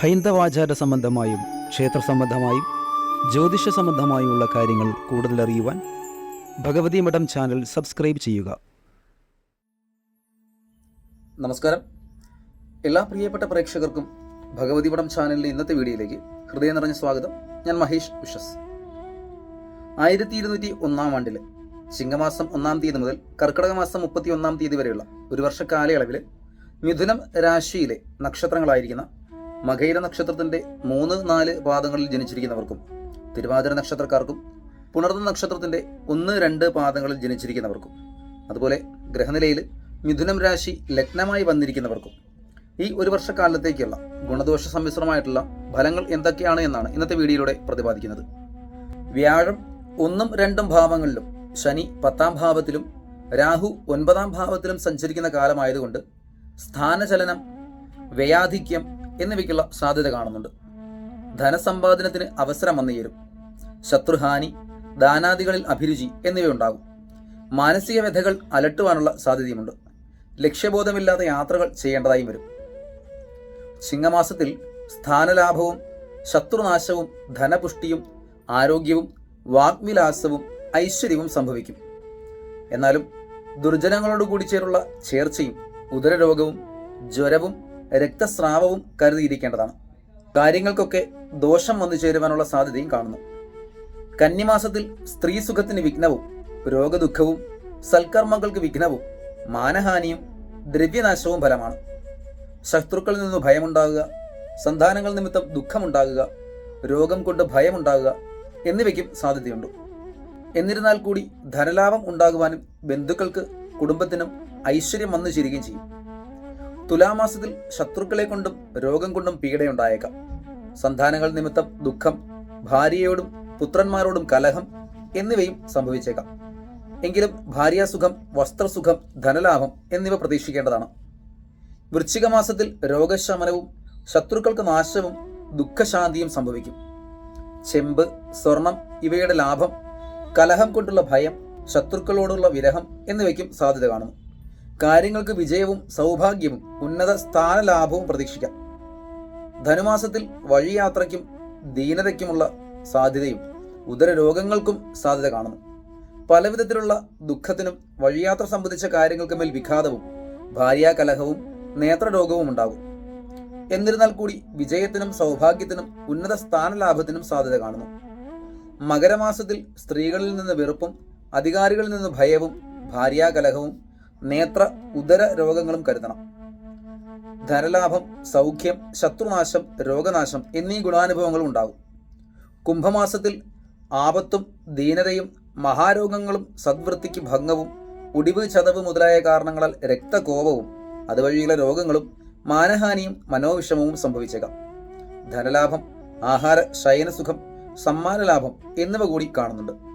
ഹൈന്ദവാചാര സംബന്ധമായും ക്ഷേത്ര സംബന്ധമായും ജ്യോതിഷ സംബന്ധമായുമുള്ള കാര്യങ്ങൾ കൂടുതൽ അറിയുവാൻ ഭഗവതി മഠം ചാനൽ സബ്സ്ക്രൈബ് ചെയ്യുക. നമസ്കാരം. എല്ലാ പ്രിയപ്പെട്ട പ്രേക്ഷകർക്കും ഭഗവതി മഠം ചാനലിന്റെ ഇന്നത്തെ വീഡിയോയിലേക്ക് ഹൃദയം നിറഞ്ഞ സ്വാഗതം. ഞാൻ മഹേഷ് വിശ്വസ്. ആയിരത്തി ഇരുന്നൂറ്റി ഒന്നാം ആണ്ടിൽ ചിങ്ങമാസം ഒന്നാം തീയതി മുതൽ കർക്കിടക മാസം മുപ്പത്തി ഒന്നാം തീയതി വരെയുള്ള ഒരു വർഷ കാലയളവിൽ മിഥുനം രാശിയിലെ നക്ഷത്രങ്ങളായിരിക്കുന്ന മകൈര നക്ഷത്രത്തിന്റെ മൂന്ന് നാല് പാദങ്ങളിൽ ജനിച്ചിരിക്കുന്നവർക്കും തിരുവാതിര നക്ഷത്രക്കാർക്കും പുണർന്ന നക്ഷത്രത്തിന്റെ ഒന്ന് രണ്ട് പാദങ്ങളിൽ ജനിച്ചിരിക്കുന്നവർക്കും അതുപോലെ ഗ്രഹനിലയിൽ മിഥുനം രാശി ലഗ്നമായി വന്നിരിക്കുന്നവർക്കും ഈ ഒരു വർഷക്കാലത്തേക്കുള്ള ഗുണദോഷ സമ്മിശ്രമായിട്ടുള്ള ഫലങ്ങൾ എന്തൊക്കെയാണ് എന്നാണ് ഇന്നത്തെ വീഡിയോയിലൂടെ പ്രതിപാദിക്കുന്നത്. വ്യാഴം ഒന്നും രണ്ടും ഭാവങ്ങളിലും ശനി പത്താം ഭാവത്തിലും രാഹു ഒൻപതാം ഭാവത്തിലും സഞ്ചരിക്കുന്ന കാലമായതുകൊണ്ട് സ്ഥാനചലനം വ്യയാധിക്യം എന്നിവയ്ക്കുള്ള സാധ്യത കാണുന്നുണ്ട്. ധനസമ്പാദനത്തിന് അവസരം വന്നുചേരും ശത്രുഹാനി ദാനാദികളിൽ അഭിരുചി എന്നിവയുണ്ടാകും. മാനസിക വ്യഥകൾ അലട്ടുവാനുള്ള സാധ്യതയുമുണ്ട്. ലക്ഷ്യബോധമില്ലാത്ത യാത്രകൾ ചെയ്യേണ്ടതായും വരും. ചിങ്ങമാസത്തിൽ സ്ഥാനലാഭവും ശത്രുനാശവും ധനപുഷ്ടിയും ആരോഗ്യവും വാഗ്വിലാസവും ഐശ്വര്യവും സംഭവിക്കും. എന്നാലും ദുർജനങ്ങളോട് കൂടി ചേരുള്ള ചേർച്ചയും ഉദരരോഗവും ജ്വരവും രക്തസ്രാവവും കരുതിയിരിക്കേണ്ടതാണ്. കാര്യങ്ങൾക്കൊക്കെ ദോഷം വന്നു ചേരുവാനുള്ള സാധ്യതയും കാണുന്നു. കന്നിമാസത്തിൽ സ്ത്രീ സുഖത്തിന് വിഘ്നവും രോഗദുഃഖവും സൽക്കർമ്മങ്ങൾക്ക് വിഘ്നവും മാനഹാനിയും ദ്രവ്യനാശവും ഫലമാണ്. ശത്രുക്കളിൽ നിന്ന് ഭയമുണ്ടാകുക സന്താനങ്ങൾ നിമിത്തം ദുഃഖമുണ്ടാകുക രോഗം കൊണ്ട് ഭയമുണ്ടാകുക എന്നിവയ്ക്കും സാധ്യതയുണ്ട്. എന്നിരുന്നാൽ കൂടി ധനലാഭം ഉണ്ടാകുവാനും ബന്ധുക്കൾക്ക് കുടുംബത്തിനും ഐശ്വര്യം വന്നു ചേരുകയും ചെയ്യും. തുലാമാസത്തിൽ ശത്രുക്കളെ കൊണ്ടും രോഗം കൊണ്ടും പീഡയുണ്ടായേക്കാം. സന്താനങ്ങൾ നിമിത്തം ദുഃഖം ഭാര്യയോടും പുത്രന്മാരോടും കലഹം എന്നിവയും സംഭവിച്ചേക്കാം. എങ്കിലും ഭാര്യാസുഖം വസ്ത്രസുഖം ധനലാഭം എന്നിവ പ്രതീക്ഷിക്കേണ്ടതാണ്. വൃശ്ചിക മാസത്തിൽ രോഗശമനവും ശത്രുക്കൾക്ക് നാശവും ദുഃഖശാന്തിയും സംഭവിക്കും. ചെമ്പ് സ്വർണം ഇവയുടെ ലാഭം കലഹം കൊണ്ടുള്ള ഭയം ശത്രുക്കളോടുള്ള വിരഹം എന്നിവയ്ക്കും സാധ്യത കാണുന്നു. കാര്യങ്ങൾക്ക് വിജയവും സൗഭാഗ്യവും ഉന്നത സ്ഥാനലാഭവും പ്രതീക്ഷിക്കാം. ധനുമാസത്തിൽ വഴിയാത്രയ്ക്കും ദീനതയ്ക്കുമുള്ള സാധ്യതയും ഉദര രോഗങ്ങൾക്കും സാധ്യത കാണുന്നു. പലവിധത്തിലുള്ള ദുഃഖത്തിനും വഴിയാത്ര സംബന്ധിച്ച കാര്യങ്ങൾക്ക് മേൽ വിഘാതവും ഭാര്യാകലഹവും നേത്രരോഗവും ഉണ്ടാകും. എന്നിരുന്നാൽ കൂടി വിജയത്തിനും സൗഭാഗ്യത്തിനും ഉന്നത സ്ഥാനലാഭത്തിനും സാധ്യത കാണുന്നു. മകരമാസത്തിൽ സ്ത്രീകളിൽ നിന്ന് വെറുപ്പും അധികാരികളിൽ നിന്ന് ഭയവും ഭാര്യാകലഹവും നേത്ര ഉദര രോഗങ്ങളും കരുതണം. ധനലാഭം സൗഖ്യം ശത്രുനാശം രോഗനാശം എന്നീ ഗുണാനുഭവങ്ങളും ഉണ്ടാകും. കുംഭമാസത്തിൽ ആപത്തും ദീനതയും മഹാരോഗങ്ങളും സദ്വൃത്തിക്ക് ഭംഗവും ഒടിവ് ചതവ് മുതലായ കാരണങ്ങളാൽ രക്തകോപവും അതുവഴിയുള്ള രോഗങ്ങളും മാനഹാനിയും മനോവിഷമവും സംഭവിച്ചേക്കാം. ധനലാഭം ആഹാര ശയനസുഖം സമ്മാനലാഭം എന്നിവ കൂടി കാണുന്നുണ്ട്.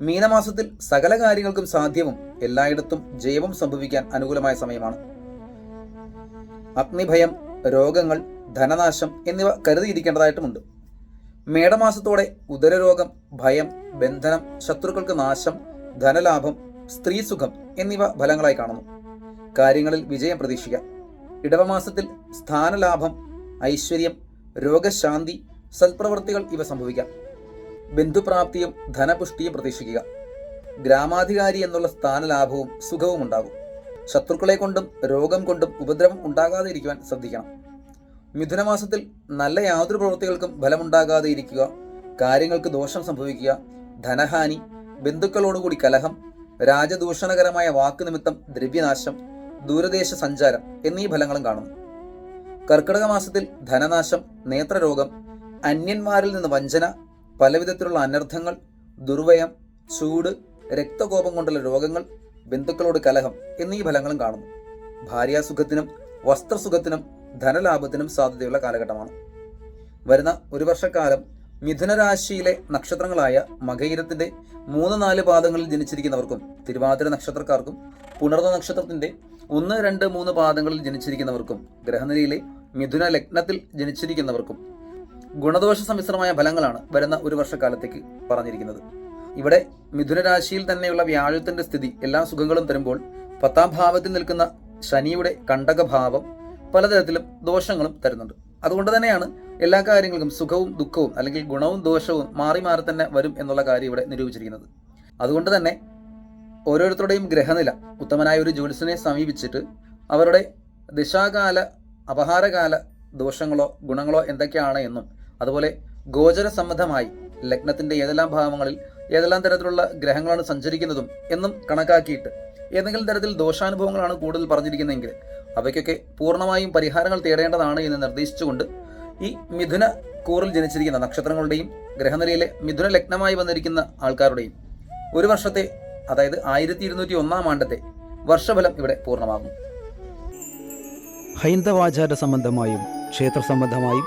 മീനമാസത്തിൽ സകല കാര്യങ്ങൾക്കും സാധ്യവും എല്ലായിടത്തും ജൈവം സംഭവിക്കാൻ അനുകൂലമായ സമയമാണ്. അഗ്നിഭയം രോഗങ്ങൾ ധനനാശം എന്നിവ കരുതിയിരിക്കേണ്ടതായിട്ടുമുണ്ട്. മേടമാസത്തോടെ ഉദരരോഗം ഭയം ബന്ധനം ശത്രുക്കൾക്ക് നാശം ധനലാഭം സ്ത്രീസുഖം എന്നിവ ഫലങ്ങളായി കാണുന്നു. കാര്യങ്ങളിൽ വിജയം പ്രതീക്ഷിക്കാം ഇടവമാസത്തിൽ സ്ഥാനലാഭം ഐശ്വര്യം രോഗശാന്തി സൽപ്രവൃത്തികൾ ഇവ സംഭവിക്കാം. ബന്ധുപ്രാപ്തിയും ധനപുഷ്ടിയും പ്രതീക്ഷിക്കുക. ഗ്രാമാധികാരി എന്നുള്ള സ്ഥാനലാഭവും സുഖവും ഉണ്ടാകും. ശത്രുക്കളെ കൊണ്ടും രോഗം കൊണ്ടും ഉപദ്രവം ഉണ്ടാകാതെ ഇരിക്കുവാൻ ശ്രദ്ധിക്കണം. മിഥുനമാസത്തിൽ നല്ല യാതൊരു പ്രവൃത്തികൾക്കും ഫലമുണ്ടാകാതെ ഇരിക്കുക. കാര്യങ്ങൾക്ക് ദോഷം സംഭവിക്കുക. ധനഹാനി ബന്ധുക്കളോടുകൂടി കലഹം രാജദൂഷണകരമായ വാക്ക് നിമിത്തം ദ്രവ്യനാശം ദൂരദേശ സഞ്ചാരം എന്നീ ഫലങ്ങളും കാണുന്നു. കർക്കിടക മാസത്തിൽ ധനനാശം നേത്രരോഗം അന്യന്മാരിൽ നിന്ന് വഞ്ചന പലവിധത്തിലുള്ള അനർത്ഥങ്ങൾ ദുർവയം ചൂട് രക്തകോപം കൊണ്ടുള്ള രോഗങ്ങൾ ബന്ധുക്കളോട് കലഹം എന്നീ ഫലങ്ങളും കാണുന്നു. ഭാര്യാസുഖത്തിനും വസ്ത്രസുഖത്തിനും ധനലാഭത്തിനും സാധ്യതയുള്ള കാലഘട്ടമാണ്. വരുന്ന ഒരു വർഷക്കാലം മിഥുനരാശിയിലെ നക്ഷത്രങ്ങളായ മകയിരത്തിന്റെ മൂന്ന് നാല് പാദങ്ങളിൽ ജനിച്ചിരിക്കുന്നവർക്കും തിരുവാതിര നക്ഷത്രക്കാർക്കും പുണർന്ന നക്ഷത്രത്തിന്റെ ഒന്ന് രണ്ട് മൂന്ന് പാദങ്ങളിൽ ജനിച്ചിരിക്കുന്നവർക്കും ഗ്രഹനിലയിലെ മിഥുന ലഗ്നത്തിൽ ജനിച്ചിരിക്കുന്നവർക്കും ഗുണദോഷ സമ്മിശ്രമായ ഫലങ്ങളാണ് വരുന്ന ഒരു വർഷക്കാലത്തേക്ക് പറഞ്ഞിരിക്കുന്നത്. ഇവിടെ മിഥുനരാശിയിൽ തന്നെയുള്ള വ്യാഴത്തിന്റെ സ്ഥിതി എല്ലാ സുഖങ്ങളും തരുമ്പോൾ പത്താം ഭാവത്തിൽ നിൽക്കുന്ന ശനിയുടെ കണ്ടകഭാവം പലതരത്തിലും ദോഷങ്ങളും തരുന്നുണ്ട്. അതുകൊണ്ട് തന്നെയാണ് എല്ലാ കാര്യങ്ങൾക്കും സുഖവും ദുഃഖവും അല്ലെങ്കിൽ ഗുണവും ദോഷവും മാറി മാറി തന്നെ വരും എന്നുള്ള കാര്യം ഇവിടെ നിരൂപിച്ചിരിക്കുന്നത്. അതുകൊണ്ട് തന്നെ ഓരോരുത്തരുടെയും ഗ്രഹനില ഉത്തമനായ ഒരു ജ്യോത്സ്യനെ സമീപിച്ചിട്ട് അവരുടെ ദിശാകാല അപഹാരകാല ദോഷങ്ങളോ ഗുണങ്ങളോ എന്തൊക്കെയാണ് എന്നും അതുപോലെ ഗോചര സംബന്ധമായി ലഗ്നത്തിന്റെ ഏതെല്ലാം ഭാവങ്ങളിൽ ഏതെല്ലാം തരത്തിലുള്ള ഗ്രഹങ്ങളാണ് സഞ്ചരിക്കുന്നതും എന്നും കണക്കാക്കിയിട്ട് ഏതെങ്കിലും തരത്തിൽ ദോഷാനുഭവങ്ങളാണ് കൂടുതൽ പറഞ്ഞിരിക്കുന്നതെങ്കിൽ അവയ്ക്കൊക്കെ പൂർണമായും പരിഹാരങ്ങൾ തേടേണ്ടതാണ് എന്ന് നിർദ്ദേശിച്ചുകൊണ്ട് ഈ മിഥുന കൂറിൽ ജനിച്ചിരിക്കുന്ന നക്ഷത്രങ്ങളുടെയും ഗ്രഹനിലയിലെ മിഥുന ലഗ്നമായി വന്നിരിക്കുന്ന ആൾക്കാരുടെയും ഒരു വർഷത്തെ അതായത് ആയിരത്തി ഇരുന്നൂറ്റി ഒന്നാം ആണ്ടത്തെ വർഷഫലം ഇവിടെ പൂർണമാകും. ഹൈന്ദവാചാര സംബന്ധമായും ക്ഷേത്ര സംബന്ധമായും